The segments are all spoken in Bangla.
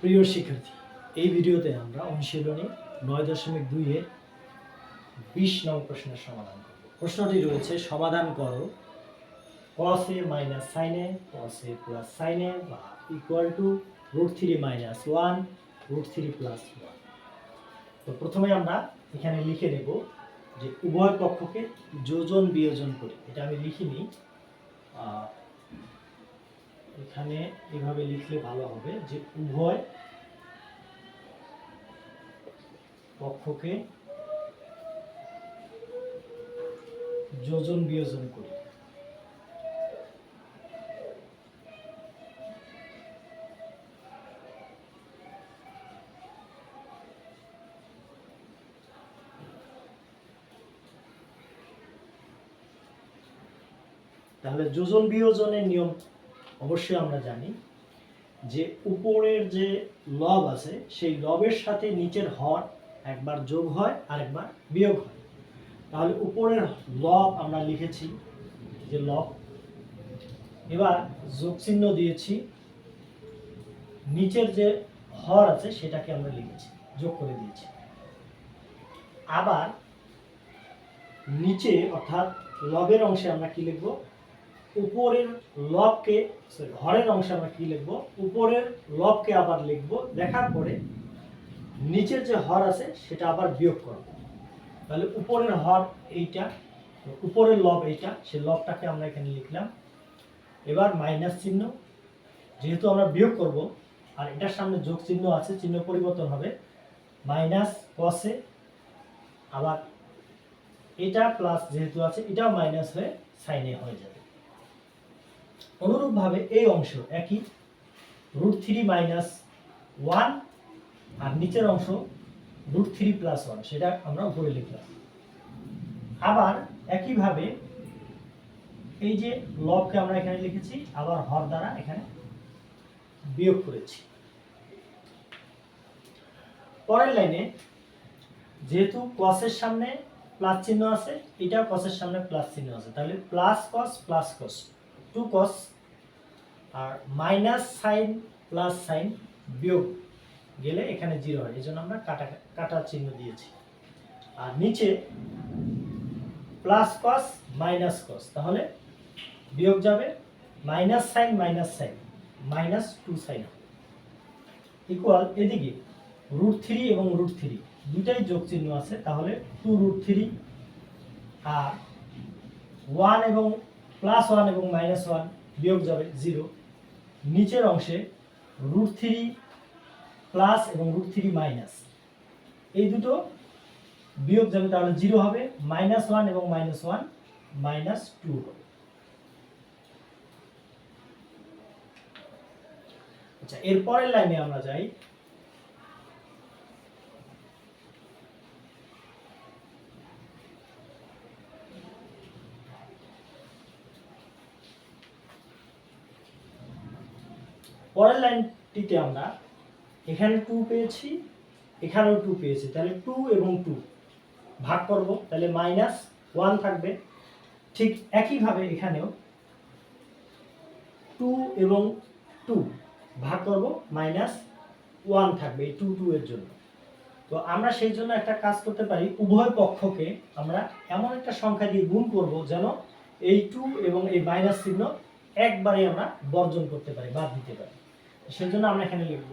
প্রিয় শিক্ষার্থী, এই ভিডিওতে আমরা অনুশীলনী নয় দশমিক দুইয়ের বিশ নং প্রশ্নের সমাধান করব। প্রশ্নটি রয়েছে, সমাধান করো। cos a minus sine A cos a plus sine A বা equal to root three minus one root three plus one তো প্রথমে আমরা এখানে লিখে নেব যে উভয় পক্ষকে যোজন বিয়োজন করে, এটা আমি লিখিনি এখানে এভাবে লিখলে ভালো হবে যে উভয় পক্ষকে যোজন বিয়োজন করি। তাহলে যোজন বিয়োজনের নিয়ম অবশ্যই আমরা জানি যে উপরের যে লব আছে, সেই লবের সাথে নিচের হর একবার যোগ হয় আর একবার বিয়োগ হয়। তাহলে উপরের লব আমরা লিখেছি, যে লব। এবার যোগ চিহ্ন দিয়েছি, নিচের যে হর আছে সেটাকে আমরা লিখেছি, যোগ করে দিয়েছি। আবার নিচে অর্থাৎ লবের অংশে আমরা কি লিখব? উপরের লবকে হরের অংশে আমরা কি লিখব? উপরের লবকে আবার লিখব, দেখার পরে নিচের যে হর আছে, সেটা আবার বিয়োগ করব। তাহলে উপরের হর এইটা, উপরের লব এইটা সেই লবটাকে আমরা এখানে লিখলাম। এবার মাইনাস চিহ্ন, যেহেতু আমরা বিয়োগ করব, আর এটার সামনে যোগ চিহ্ন আছে, চিহ্ন পরিবর্তন হবে। মাইনাস কসে আবার এটা প্লাস যেহেতু আছে, এটাও মাইনাস হয়ে সাইনে হয়ে যাবে। অনুরূপভাবে এই অংশ একই রুট থ্রি মাইনাস ওয়ান আর নিচের অংশ রুট থ্রি প্লাস ওয়ান সেটা আমরা উপরে লিখলাম। আবার একইভাবে এই যে লবকে আমরা এখানে লিখেছি, আবার হর দ্বারা এখানে বিয়োগ করেছি। পরের লাইনে যেহেতু কসের সামনে প্লাস চিহ্ন আছে, এটাও কসের সামনে প্লাস চিহ্ন আছে, তাহলে plus cos plus cos two cos আর মাইনাস সাইন প্লাস সাইন বিয়োগ গেলে এখানে জিরো হয়। এই জন্য আমরা কাটা কাটা চিহ্ন দিয়েছি। আর নিচে প্লাস কস মাইনাস কস তাহলে বিয়োগ যাবে minus sine minus sine minus two sine equal এদিকে রুট থ্রি এবং রুট থ্রি দুটাই যোগ চিহ্ন আছে, তাহলে টু রুট থ্রি আর ওয়ান এবং প্লাস ওয়ান এবং মাইনাস ওয়ান বিয়োগ যাবে জিরো নিচের অংশে রুট থ্রি প্লাস এবং রুট থ্রি মাইনাস এই দুটো বিয়োগ যাবে তাহলে জিরো হবে মাইনাস ওয়ান এবং মাইনাস ওয়ান মাইনাস টু হবে। আচ্ছা এরপরের লাইনে আমরা যাই। পরের লাইনটিতে আমরা এখানে টু পেয়েছি, এখানেও টু পেয়েছি, তাহলে টু এবং টু ভাগ করব, তাহলে মাইনাস ওয়ান থাকবে। ঠিক একইভাবে এখানেও টু এবং টু ভাগ করব মাইনাস ওয়ান থাকবে এই টু টু এর জন্য। তো আমরা সেই জন্য একটা কাজ করতে পারি, উভয় পক্ষকে আমরা এমন একটা সংখ্যা দিয়ে গুণ করব যেন এই টু এবং এই মাইনাস চিহ্ন একবারে আমরা বর্জন করতে পারি, বাদ দিতে পারি। সেজন্য আমরা এখানে লিখব,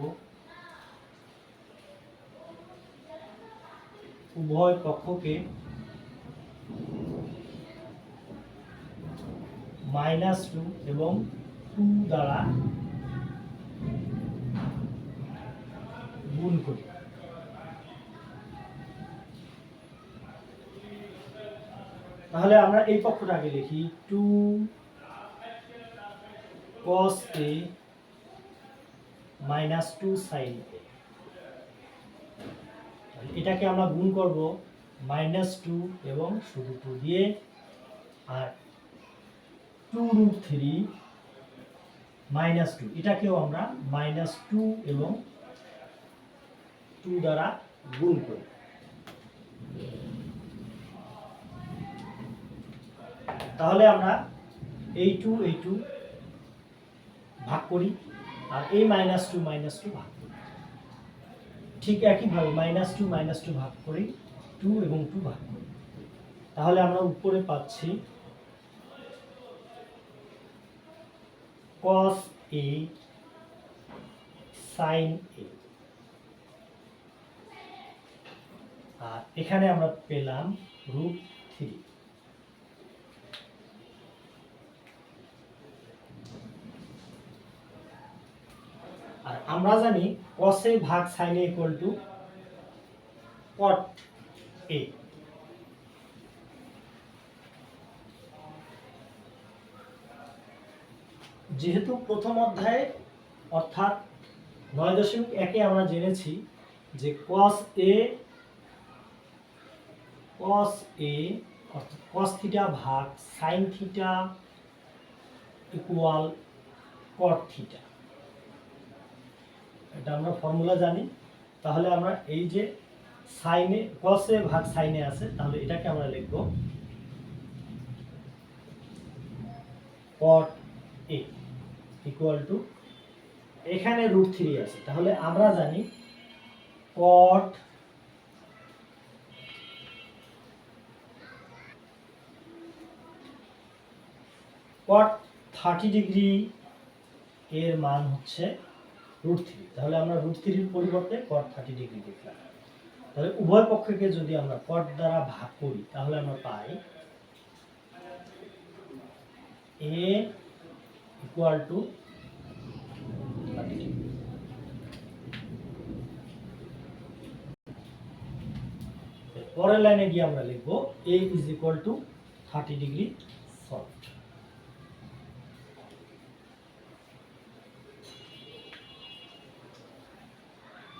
উভয় পক্ষকে মাইনাস টু এবং টু দ্বারা গুণ করি। তাহলে আমরা এই পক্ষটা আগে লিখি two cos a minus two sine এটাকে আমরা গুণ করব মাইনাস টু এবং শুধু টু দিয়ে। আর two root three minus two এটাকেও আমরা মাইনাস টু এবং টু দ্বারা গুণ করি। তাহলে আমরা এই টু এই টু ভাগ করি আর এই মাইনাস টু মাইনাস টু ভাগ করি। ঠিক একইভাবে মাইনাস টু মাইনাস টু ভাগ করি টু এবং টু ভাগ করি। তাহলে আমরা উপরে পাচ্ছি cos a sin a আর এখানে আমরা পেলাম রুট থ্রি আর আমরা জানি a ভাগ a equal to cot a যেহেতু প্রথম অধ্যায়ে, অর্থাৎ নয় দশমিক একে আমরা জেনেছি যে cos a cos a, অর্থাৎ cos থিটা ভাগ sin theta equal cot theta এটা আমরা ফর্মুলা জানি। তাহলে আমরা এই যে সাইনে কসে ভাগ সাইনে আছে, তাহলে এটাকে আমরা লিখব cot a ইকুয়াল টু এখানে রুট থ্রি আছে। তাহলে আমরা জানি cot cot থার্টি ডিগ্রি এর মান হচ্ছে রুট থ্রি তাহলে আমরা রুট থ্রির পরিবর্তে কট থার্টি ডিগ্রি লিখলাম তাহলে উভয় পক্ষকে যদি আমরা কট দ্বারা ভাগ করি, তাহলে আমরা পাই এ ইকুয়াল টু পরের লাইনে গিয়ে আমরা লিখব A is equal to thirty degree solve